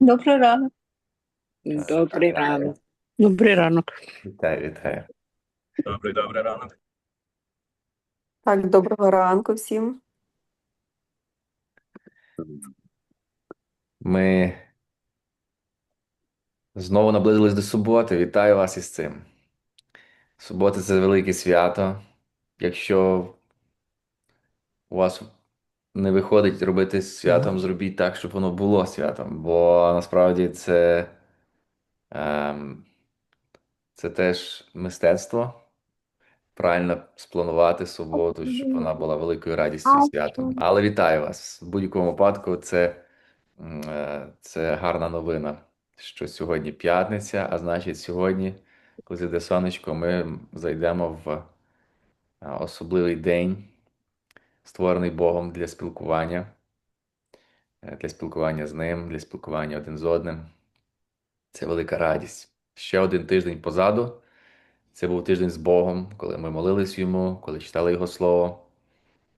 Добрий ранок. Добрий ранок. Добрий ранок. Вітаю, вітаю. Добрий, добрий ранок. Так, доброго ранку всім. Ми знову наблизились до суботи. Вітаю вас із цим. Субота це велике свято. Якщо у вас не виходить робити святом, зробіть так, щоб воно було святом. Бо насправді це, ем, це теж мистецтво. Правильно спланувати суботу, щоб вона була великою радістю і святом. Але вітаю вас. В будь-якому випадку це, е, це гарна новина, що сьогодні п'ятниця, а значить, сьогодні, коли зайде сонечко, ми зайдемо в е, особливий день, створений Богом для спілкування, е, для спілкування з ним, для спілкування один з одним. Це велика радість. Ще один тиждень позаду. Це був тиждень з Богом, коли ми молились йому, коли читали Його Слово,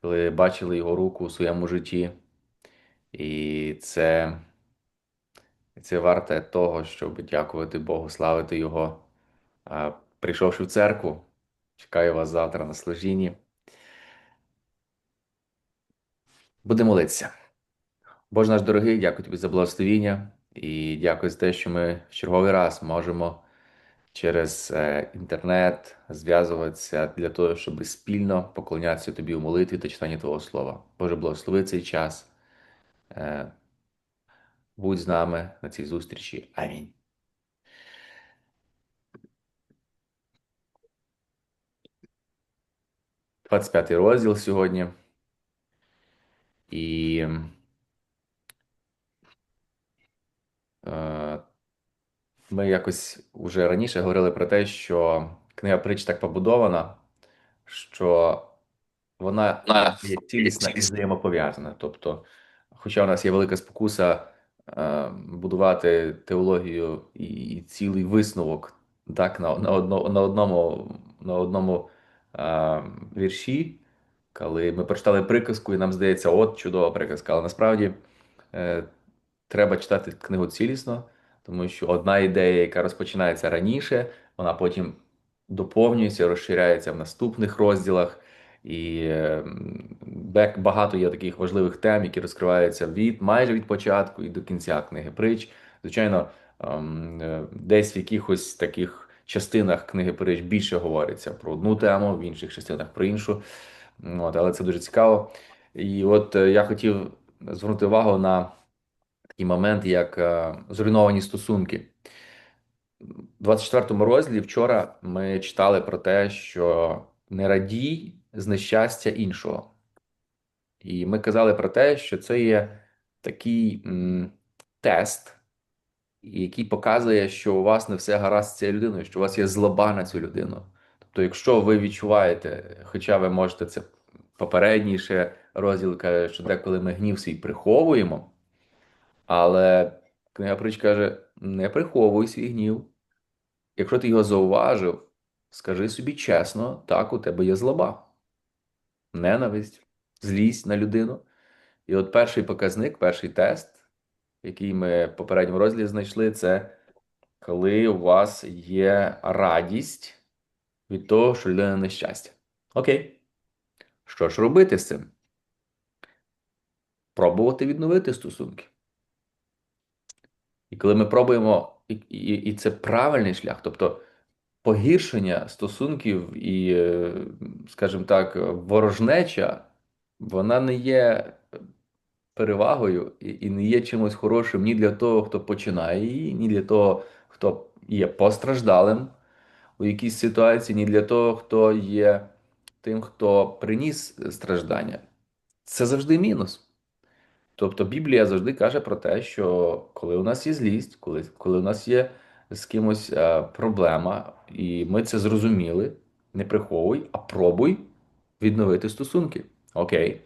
коли бачили Його руку у своєму житті. І це, це варте того, щоб дякувати Богу, славити Його. Прийшовши в церкву, чекаю вас завтра на служінні. Будемо молитися. Боже наш дорогий, дякую тобі за благословіння і дякую за те, що ми в черговий раз можемо через е, інтернет зв'язуватися для того, щоб спільно поклонятися тобі у молитві та читанні Твого Слова. Боже, благослови цей час. Е, Будь з нами на цій зустрічі. Амінь. Двадцять п'ятий розділ сьогодні. І е, ми якось вже раніше говорили про те, що книга притч так побудована, що вона є цілісна і взаємопов'язана. Тобто, хоча у нас є велика спокуса е, будувати теологію і, і цілий висновок так, на, на, одно, на одному, на одному е, вірші, коли ми прочитали приказку, і нам здається, от чудова приказка. Але насправді е, треба читати книгу цілісно, тому що одна ідея, яка розпочинається раніше, вона потім доповнюється, розширяється в наступних розділах. І е, багато є таких важливих тем, які розкриваються від майже від початку і до кінця книги притч. Звичайно, ем, е, десь в якихось таких частинах книги притч більше говориться про одну тему, в інших частинах про іншу. От, але це дуже цікаво. І от е, я хотів звернути увагу на такий момент, як е, зруйновані стосунки. У 24-му розділі вчора ми читали про те, що не радій з нещастя іншого. І ми казали про те, що це є такий м, тест, який показує, що у вас не все гаразд з цією людиною, що у вас є злоба на цю людину. Тобто, якщо ви відчуваєте, хоча ви можете це попередніше розділ каже, що деколи ми гнів свій приховуємо, але книга притч каже: не приховуй свій гнів. Якщо ти його зауважив, скажи собі чесно, так, у тебе є злоба, ненависть, злість на людину. І от перший показник, перший тест, який ми в попередньому розділі знайшли, це коли у вас є радість від того, що людина нещастя. Окей. Що ж робити з цим? Пробувати відновити стосунки. І коли ми пробуємо, і, і, і це правильний шлях, тобто погіршення стосунків і, е, скажімо так, ворожнеча, вона не є перевагою і, і не є чимось хорошим ні для того, хто починає її, ні для того, хто є постраждалим у якійсь ситуації, ні для того, хто є тим, хто приніс страждання. Це завжди мінус. Тобто Біблія завжди каже про те, що коли у нас є злість, коли, коли у нас є з кимось е, проблема, і ми це зрозуміли, не приховуй, а пробуй відновити стосунки. Окей.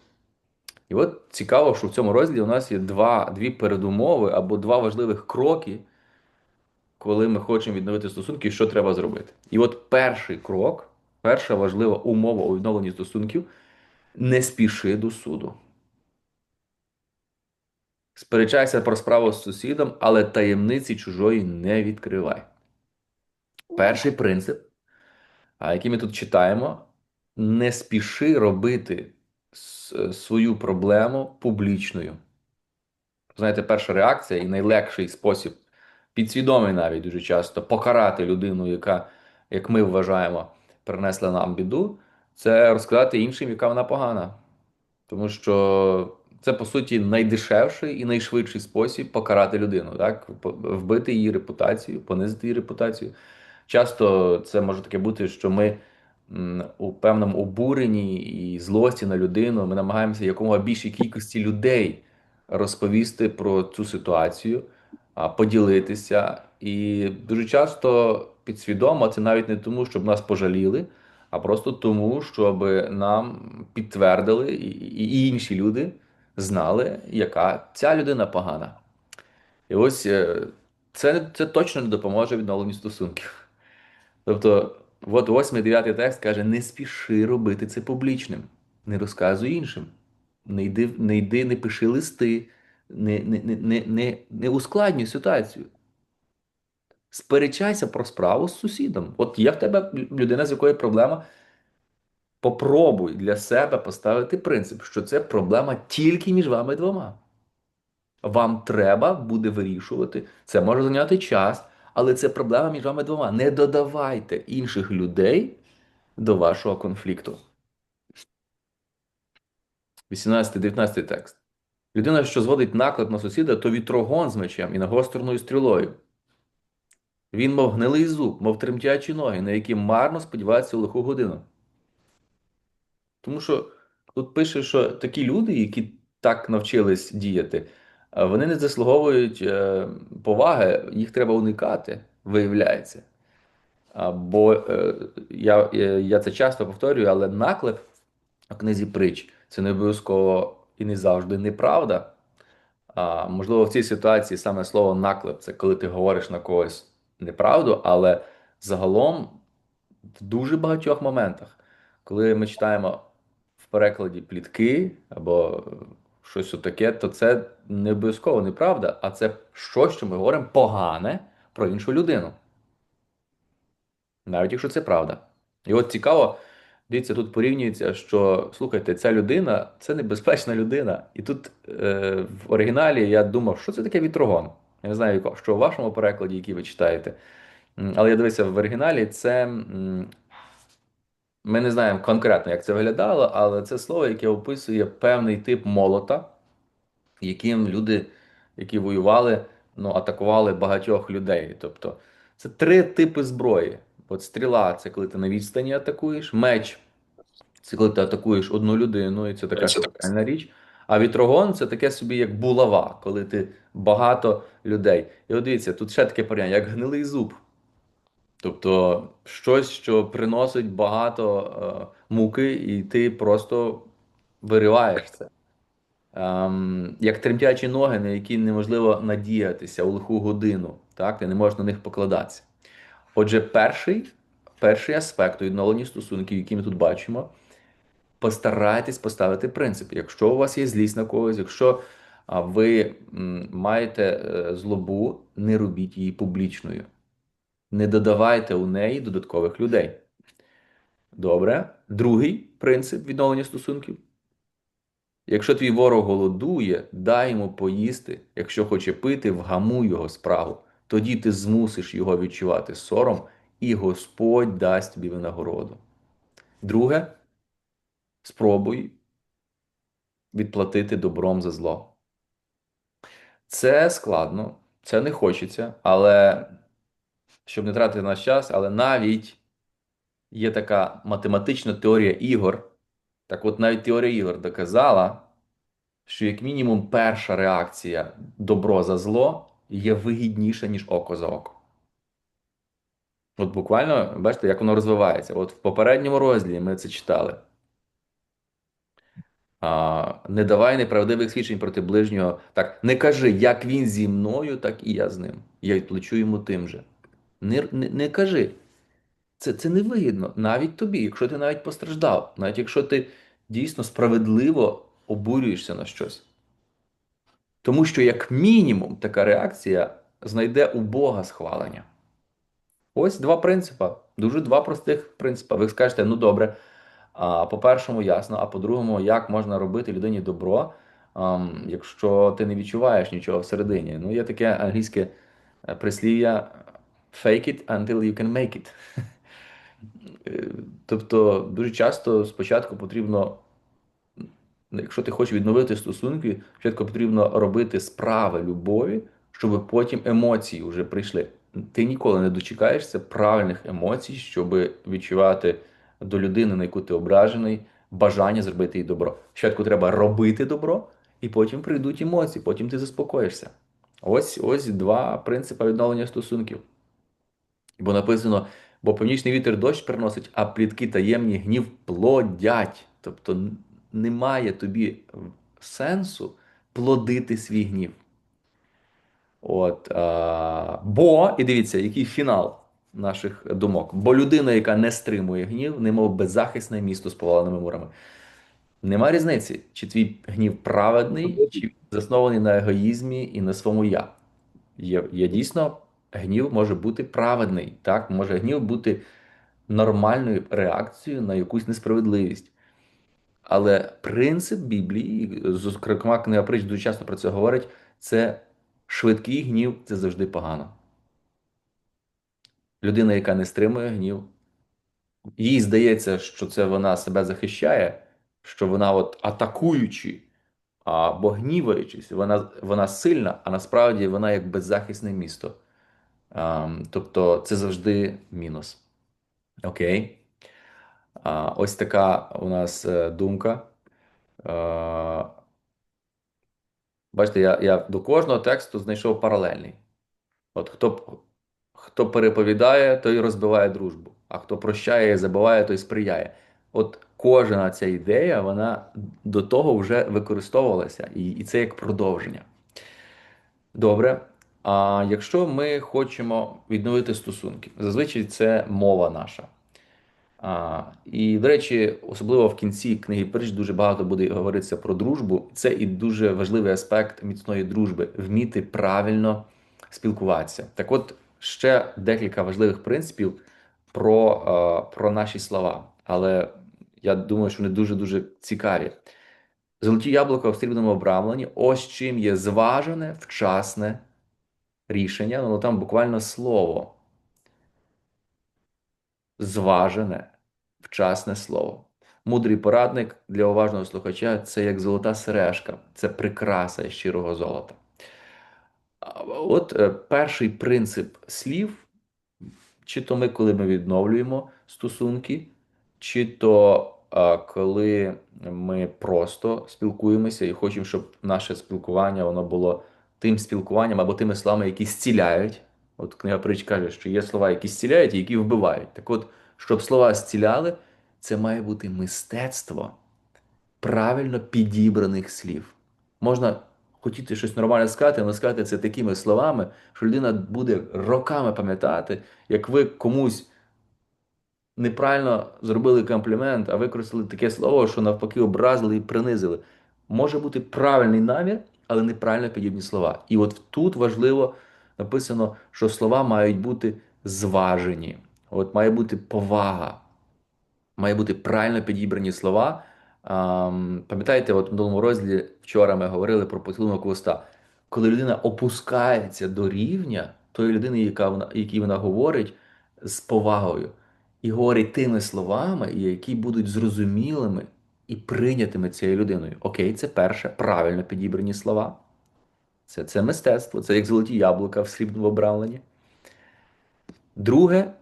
І от цікаво, що в цьому розділі у нас є два, дві передумови або два важливих кроки, коли ми хочемо відновити стосунки, що треба зробити. І от перший крок, перша важлива умова у відновленні стосунків не спіши до суду. Сперечайся про справу з сусідом, але таємниці чужої не відкривай. Перший принцип, який ми тут читаємо, не спіши робити свою проблему публічною. Знаєте, перша реакція і найлегший спосіб, підсвідомий навіть дуже часто, покарати людину, яка, як ми вважаємо, принесла нам біду, це розказати іншим, яка вона погана. Тому що це, по суті, найдешевший і найшвидший спосіб покарати людину, так? Вбити її репутацію, понизити її репутацію. Часто це може таке бути, що ми у певному обуренні і злості на людину ми намагаємося якомога більшій кількості людей розповісти про цю ситуацію, поділитися. І дуже часто підсвідомо це навіть не тому, щоб нас пожаліли, а просто тому, щоб нам підтвердили і, інші люди знали, яка ця людина погана. І ось е, це, це точно не допоможе відновленню стосунків. Тобто, от 8-9 текст каже: не спіши робити це публічним, не розказуй іншим, не йди, не йди, не пиши листи, не, не, не, не, не, ускладнюй ситуацію. Сперечайся про справу з сусідом. От є в тебе людина, з якою проблема. Попробуй для себе поставити принцип, що це проблема тільки між вами двома. Вам треба буде вирішувати. Це може зайняти час, але це проблема між вами двома. Не додавайте інших людей до вашого конфлікту. 18-19 текст. Людина, що зводить наклеп на сусіда, то вітрогон з мечем і нагостреною стрілою. Він, мов гнилий зуб, мов тремтячі ноги, на які марно сподіваються у лиху годину. Тому що тут пише, що такі люди, які так навчились діяти, вони не заслуговують е, поваги, їх треба уникати, виявляється. Бо е, я, е, я це часто повторюю, але наклеп у книзі притч це не обов'язково і не завжди неправда. А, можливо, в цій ситуації саме слово наклеп це коли ти говориш на когось неправду, але загалом в дуже багатьох моментах, коли ми читаємо в перекладі плітки або щось таке, то це не обов'язково неправда, а це щось, що ми говоримо погане про іншу людину. Навіть якщо це правда. І от цікаво, дивіться, тут порівнюється, що слухайте, ця людина це небезпечна людина. І тут е, в оригіналі я думав, що це таке вітрогон. Я не знаю, що у вашому перекладі, який ви читаєте. Але я дивився в оригіналі, це. Ми не знаємо конкретно, як це виглядало, але це слово, яке описує певний тип молота, яким люди, які воювали, ну, атакували багатьох людей. Тобто це три типи зброї. От стріла це коли ти на відстані атакуєш, меч це коли ти атакуєш одну людину, і це така спеціальна річ. А вітрогон це таке собі як булава, коли ти багато людей. І от дивіться, тут ще таке порівняння, як гнилий зуб. Тобто щось, що приносить багато е, муки, і ти просто вириваєш це. Ем, як тремтячі ноги, на які неможливо надіятися у лиху годину, так? Ти не можеш на них покладатися. Отже, перший, перший аспект у відновленні стосунків, який ми тут бачимо, постарайтесь поставити принцип. Якщо у вас є злість на когось, якщо ви маєте е, злобу, не робіть її публічною. Не додавайте у неї додаткових людей. Добре. Другий принцип відновлення стосунків. Якщо твій ворог голодує, дай йому поїсти. Якщо хоче пити, вгамуй його справу. Тоді ти змусиш його відчувати сором, і Господь дасть тобі винагороду. Друге, спробуй відплатити добром за зло. Це складно, це не хочеться, але щоб не тратити наш час, але навіть є така математична теорія ігор. Так от навіть теорія ігор доказала, що як мінімум перша реакція добро за зло є вигідніша, ніж око за око. От буквально, бачите, як воно розвивається. От в попередньому розділі ми це читали. А, не давай неправдивих свідчень проти ближнього. Так, не кажи, як він зі мною, так і я з ним. Я й йому тим же. Не, не, не кажи. Це, це невигідно навіть тобі, якщо ти навіть постраждав, навіть якщо ти дійсно справедливо обурюєшся на щось. Тому що, як мінімум, така реакція знайде у Бога схвалення. Ось два принципи. Дуже два простих принципи. Ви скажете, ну добре, по-першому, ясно, а по-другому, як можна робити людині добро, якщо ти не відчуваєш нічого всередині. Ну, є таке англійське е, прислів'я fake it until you can make it. Е, Тобто, дуже часто спочатку потрібно, якщо ти хочеш відновити стосунки, спочатку потрібно робити справи любові, щоб потім емоції вже прийшли. Ти ніколи не дочекаєшся правильних емоцій, щоб відчувати до людини, на яку ти ображений, бажання зробити їй добро. Спочатку треба робити добро, і потім прийдуть емоції, потім ти заспокоїшся. Ось ось два принципи відновлення стосунків. Бо написано: бо північний вітер дощ приносить, а плітки таємні гнів плодять. Тобто немає тобі сенсу плодити свій гнів. От, а, бо, і дивіться, який фінал наших думок. Бо людина, яка не стримує гнів, немов беззахисне місто з поваленими мурами. Нема різниці, чи твій гнів праведний, чи заснований на егоїзмі і на своєму я. Є, є дійсно, гнів може бути праведний, так? Може гнів бути нормальною реакцією на якусь несправедливість. Але принцип Біблії, зокрема, книга притч дуже часто про це говорить, це швидкий гнів це завжди погано. Людина, яка не стримує гнів, їй здається, що це вона себе захищає, що вона, от атакуючи або гніваючись, вона, вона сильна, а насправді вона як беззахисне місто. Ам, тобто це завжди мінус. Окей. Ось така у нас е, думка. Е, бачите, я, я до кожного тексту знайшов паралельний. От хто, хто переповідає, той розбиває дружбу, а хто прощає і забуває, той сприяє. От кожна ця ідея, вона до того вже використовувалася, і, і це як продовження. Добре. А якщо ми хочемо відновити стосунки, зазвичай це мова наша. А, і, до речі, особливо в кінці книги Притч дуже багато буде говоритися про дружбу. Це і дуже важливий аспект міцної дружби вміти правильно спілкуватися. Так от, ще декілька важливих принципів про, е, про наші слова. Але я думаю, що вони дуже-дуже цікаві. Золоті яблука в срібному обрамленні. Ось чим є зважене, вчасне рішення. Ну там буквально слово. Зважене, вчасне слово. Мудрий порадник для уважного слухача це як золота сережка, це прикраса щирого золота. От е, перший принцип слів, чи то ми, коли ми відновлюємо стосунки, чи то коли ми просто спілкуємося і хочемо, щоб наше спілкування воно було тим спілкуванням або тими словами, які зціляють. От книга притч каже, що є слова, які зціляють і які вбивають. Так от, щоб слова зціляли, це має бути мистецтво правильно підібраних слів. Можна хотіти щось нормально сказати, але сказати це такими словами, що людина буде роками пам'ятати, як ви комусь неправильно зробили комплімент, а використали таке слово, що навпаки образили і принизили. Може бути правильний намір, але неправильно підібні слова. І от тут важливо написано, що слова мають бути зважені. От має бути повага, має бути правильно підібрані слова. Ам, Пам'ятаєте, от в минулому розділі вчора ми говорили про поцілунок листа. Коли людина опускається до рівня тої людини, яка вона, якій вона говорить з повагою, і говорить тими словами, які будуть зрозумілими і прийнятими цією людиною. Окей, це перше, правильно підібрані слова. Це, це мистецтво, це як золоті яблука в срібному обрамленні. Друге,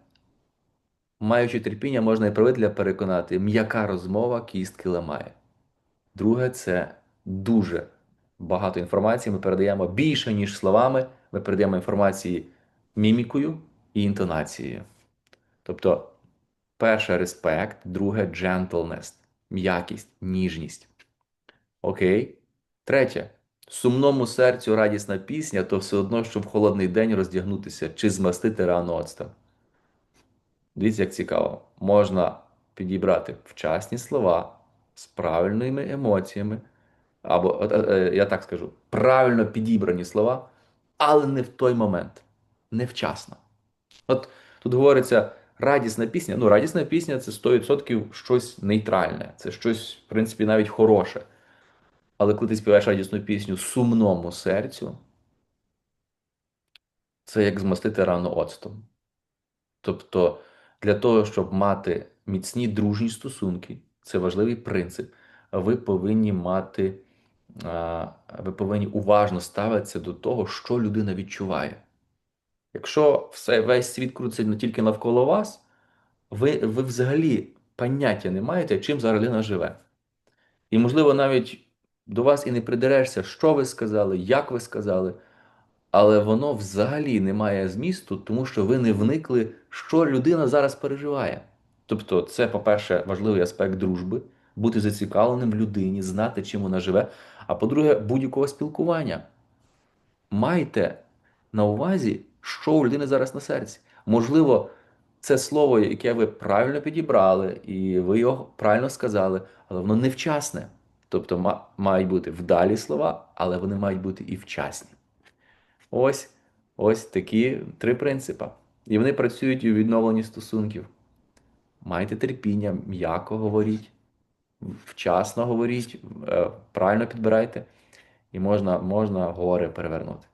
маючи терпіння, можна і правителя переконати, м'яка розмова кістки ламає. Друге, це дуже багато інформації. Ми передаємо більше, ніж словами. Ми передаємо інформації мімікою і інтонацією. Тобто, перше респект, друге gentleness, м'якість, ніжність. Окей. Третє. Сумному серцю радісна пісня, то все одно, що в холодний день роздягнутися чи змастити рану оцтом. Дивіться, як цікаво. Можна підібрати вчасні слова з правильними емоціями, або е, е, я так скажу, правильно підібрані слова, але не в той момент, невчасно. От тут говориться радісна пісня. Ну, радісна пісня це 100% щось нейтральне, це щось, в принципі, навіть хороше. Але коли ти співаєш радісну пісню сумному серцю, це як змастити рану оцтом. Тобто, для того, щоб мати міцні дружні стосунки, це важливий принцип. Ви повинні мати, ви повинні уважно ставитися до того, що людина відчуває. Якщо все, весь світ крутиться не тільки навколо вас, ви, ви взагалі поняття не маєте, чим зараз людина живе. І, можливо, навіть до вас і не придерешся, що ви сказали, як ви сказали, але воно взагалі не має змісту, тому що ви не вникли, що людина зараз переживає. Тобто, це, по-перше, важливий аспект дружби, бути зацікавленим в людині, знати, чим вона живе. А по-друге, будь-якого спілкування. Майте на увазі, що у людини зараз на серці. Можливо, це слово, яке ви правильно підібрали, і ви його правильно сказали, але воно невчасне. Тобто мають бути вдалі слова, але вони мають бути і вчасні. Ось, ось такі три принципи. І вони працюють у відновленні стосунків. Майте терпіння, м'яко говоріть, вчасно говоріть, е, правильно підбирайте, і можна, можна гори перевернути.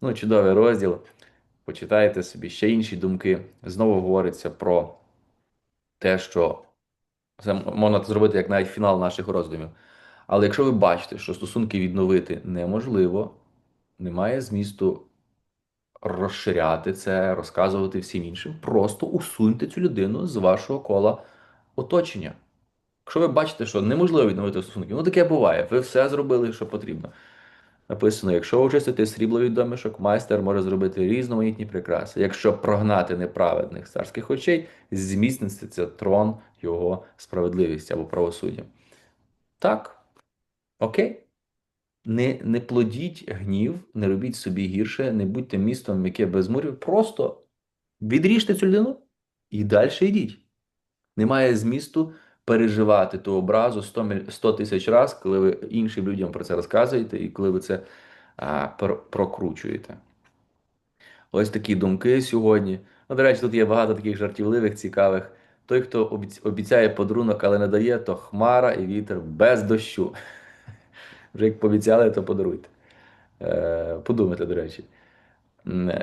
Ну, чудовий розділ. Почитайте собі ще інші думки. Знову говориться про те, що це можна зробити як навіть фінал наших роздумів. Але якщо ви бачите, що стосунки відновити неможливо, немає змісту розширяти це, розказувати всім іншим. Просто усуньте цю людину з вашого кола оточення. Якщо ви бачите, що неможливо відновити стосунки, ну таке буває, ви все зробили, що потрібно. Написано: якщо очистити срібло від домішок, майстер може зробити різноманітні прикраси. Якщо прогнати неправедних царських очей, зміцниться трон його справедливості або правосуддя. Так, окей. Не, не плодіть гнів, не робіть собі гірше, не будьте містом, яке без мурів. Просто відріжте цю людину і далі йдіть. Немає змісту переживати ту образу 100 100 тисяч разів, коли ви іншим людям про це розказуєте і коли ви це а, прокручуєте. Ось такі думки сьогодні. Ну, до речі, тут є багато таких жартівливих, цікавих. Той, хто обіцяє подарунок, але не дає, то хмара і вітер без дощу. Вже як пообіцяли, то подаруйте. Е, подумайте, до речі.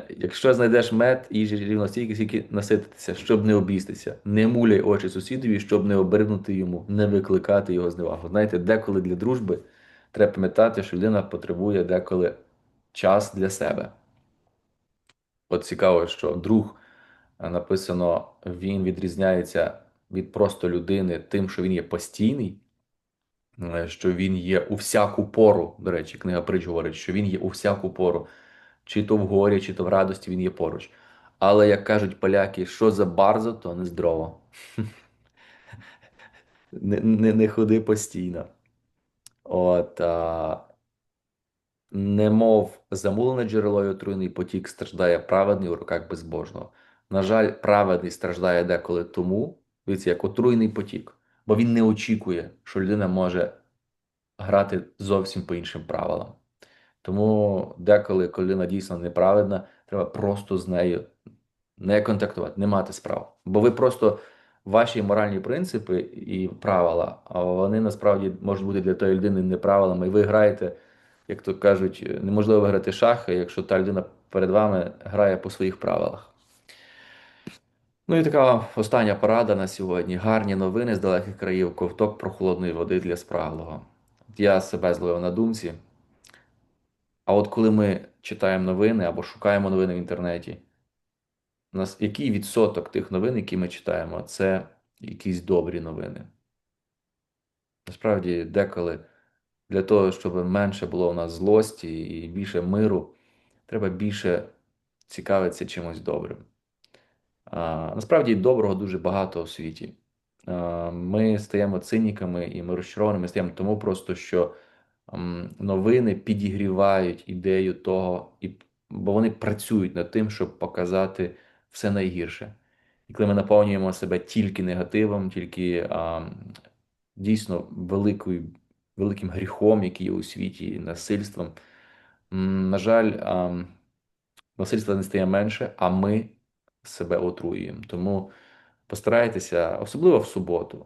Якщо знайдеш мед, їжі рівно стільки, скільки насититися, щоб не обістися. Не муляй очі сусідові, щоб не обернути йому, не викликати його зневагу. Знаєте, деколи для дружби треба пам'ятати, що людина потребує деколи час для себе. От цікаво, що друг е, написано, він відрізняється від просто людини тим, що він є постійний, що він є у всяку пору. До речі, книга притч говорить, що він є у всяку пору, чи то в горі, чи то в радості він є поруч. Але, як кажуть поляки, що за барзо, то не здорово. Не, не, не ходи постійно. От, а, немов замулене джерело й отруйний потік страждає праведний у руках безбожного. На жаль, праведний страждає деколи тому, дивіться, як отруйний потік, бо він не очікує, що людина може грати зовсім по іншим правилам. Тому деколи, коли людина дійсно неправедна, треба просто з нею не контактувати, не мати справ. Бо ви просто ваші моральні принципи і правила, вони насправді можуть бути для тої людини неправилами, і ви граєте, як то кажуть, неможливо виграти шахи, якщо та людина перед вами грає по своїх правилах. Ну і така остання порада на сьогодні. Гарні новини з далеких країв, ковток прохолодної води для спраглого. Я себе зловив на думці. А от коли ми читаємо новини або шукаємо новини в інтернеті, нас який відсоток тих новин, які ми читаємо, це якісь добрі новини? Насправді, деколи для того, щоб менше було у нас злості і більше миру, треба більше цікавитися чимось добрим. А, насправді доброго дуже багато у світі. Ми стаємо циніками і ми розчарованими стаємо тому просто, що новини підігрівають ідею того, і, бо вони працюють над тим, щоб показати все найгірше. І коли ми наповнюємо себе тільки негативом, тільки а, дійсно великою великим гріхом, який є у світі, насильством. На жаль, ам, насильства не стає менше, а ми себе отруюємо. Тому постарайтеся, особливо в суботу,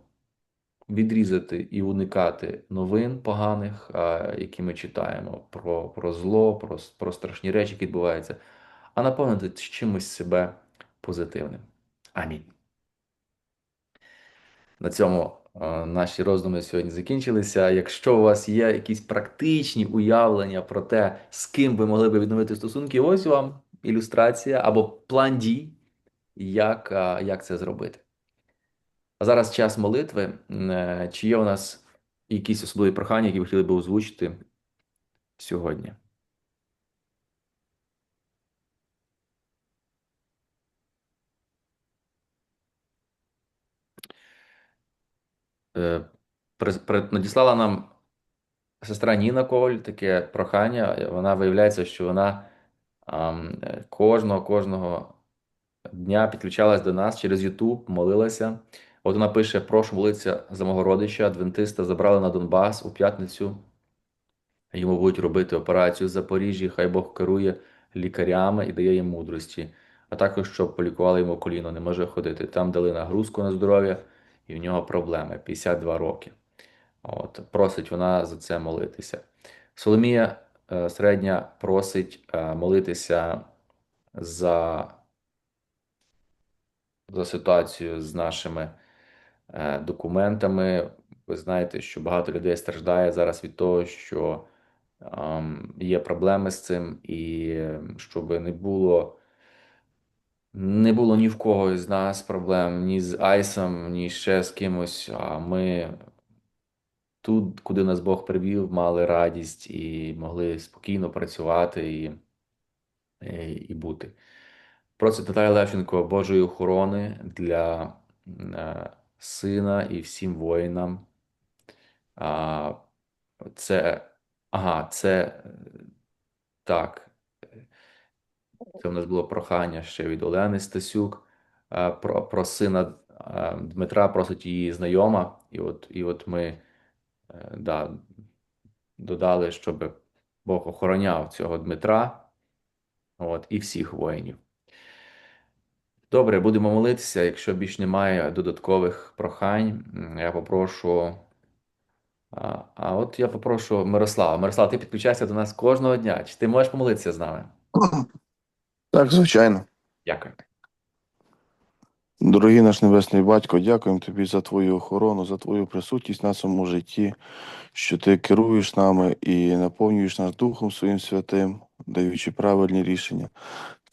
відрізати і уникати новин поганих, які ми читаємо про, про зло, про, про страшні речі, які відбуваються, а наповнити чимось себе позитивним. Амінь. На цьому наші роздуми сьогодні закінчилися. Якщо у вас є якісь практичні уявлення про те, з ким ви могли би відновити стосунки, ось вам ілюстрація або план дій, як, як це зробити. А зараз час молитви. Е, Чи є у нас якісь особливі прохання, які ви хотіли би озвучити сьогодні? Е, Надіслала нам сестра Ніна Коваль таке прохання. Вона виявляється, що вона е, кожного кожного дня підключалась до нас через Ютуб, молилася. От вона пише: прошу молитися за мого родича, адвентиста забрали на Донбас у п'ятницю. Йому будуть робити операцію в Запоріжжі, хай Бог керує лікарями і дає їм мудрості, а також щоб полікували йому коліно, не може ходити. Там дали нагрузку на здоров'я, і в нього проблеми 52 роки. От, просить вона за це молитися. Соломія е, середня просить е, молитися за, за ситуацію з нашими е, документами. Ви знаєте, що багато людей страждає зараз від того, що ем, є проблеми з цим, і е, щоб не було. Не було ні в кого з нас проблем, ні з Айсом, ні ще з кимось. А ми тут, куди нас Бог привів, мали радість і могли спокійно працювати і, і, і бути. Просить Наталя Левченко Божої охорони для е, сина і всім воїнам. А, це, ага, це так. Це в нас було прохання ще від Олени Стасюк про, про сина Дмитра, просить її знайома. І от, і от ми е, да, додали, щоб Бог охороняв цього Дмитра от, і всіх воїнів. Добре, будемо молитися. Якщо більш немає додаткових прохань, я попрошу. А, а от я попрошу Мирослава. Мирослав, ти підключайся до нас кожного дня. Чи ти можеш помолитися з нами? Так, звичайно. Дякую. Дорогий наш Небесний Батько, дякуємо тобі за твою охорону, за твою присутність в нашому житті, що ти керуєш нами і наповнюєш нас Духом Своїм Святим, даючи правильні рішення.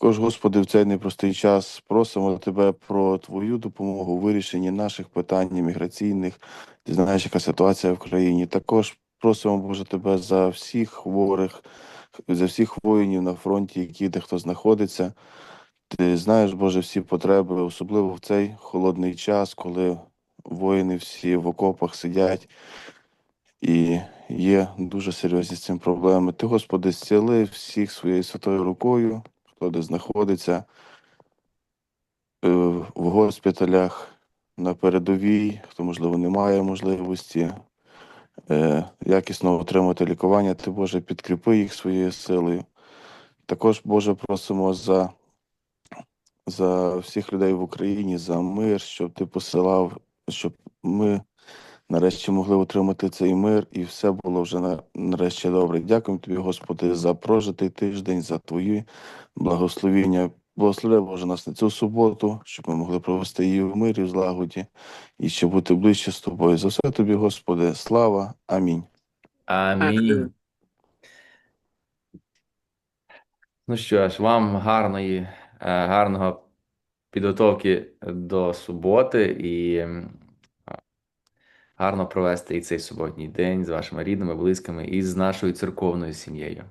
Також, Господи, в цей непростий час просимо Тебе про Твою допомогу у вирішенні наших питань міграційних. Ти знаєш, яка ситуація в країні. Також просимо, Боже, Тебе за всіх хворих, за всіх воїнів на фронті, які де хто знаходиться. Ти знаєш, Боже, всі потреби, особливо в цей холодний час, коли воїни всі в окопах сидять і є дуже серйозні з цим проблеми. Ти, Господи, зціли всіх своєю святою рукою, хто де знаходиться е, в госпіталях, на передовій, хто, можливо, не має можливості е, якісно отримати лікування. Ти, Боже, підкріпи їх своєю силою. Також, Боже, просимо за за всіх людей в Україні, за мир, щоб ти посилав, щоб ми нарешті могли отримати цей мир, і все було вже нарешті добре. Дякуємо тобі, Господи, за прожитий тиждень, за твої благословіння. Благослови, Боже, нас на цю суботу, щоб ми могли провести її в мирі, в злагоді і ще бути ближче з тобою. За все тобі, Господи, слава. Амінь. Амінь. Ну що ж, вам гарної, е, гарного підготовки до суботи і гарно провести і цей суботній день з вашими рідними, близькими і з нашою церковною сім'єю.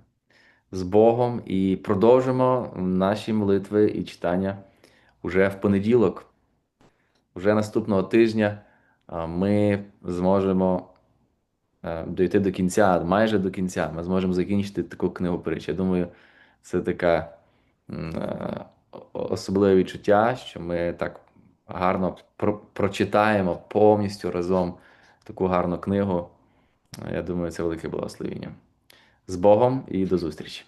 З Богом і продовжимо наші молитви і читання уже в понеділок. Вже наступного тижня ми зможемо е, дойти до кінця, майже до кінця. Ми зможемо закінчити таку книгу притч. Я думаю, це е, о- особливе відчуття, що ми так гарно про- прочитаємо повністю разом таку гарну книгу. Я думаю, це велике благословіння. З Богом і до зустрічі.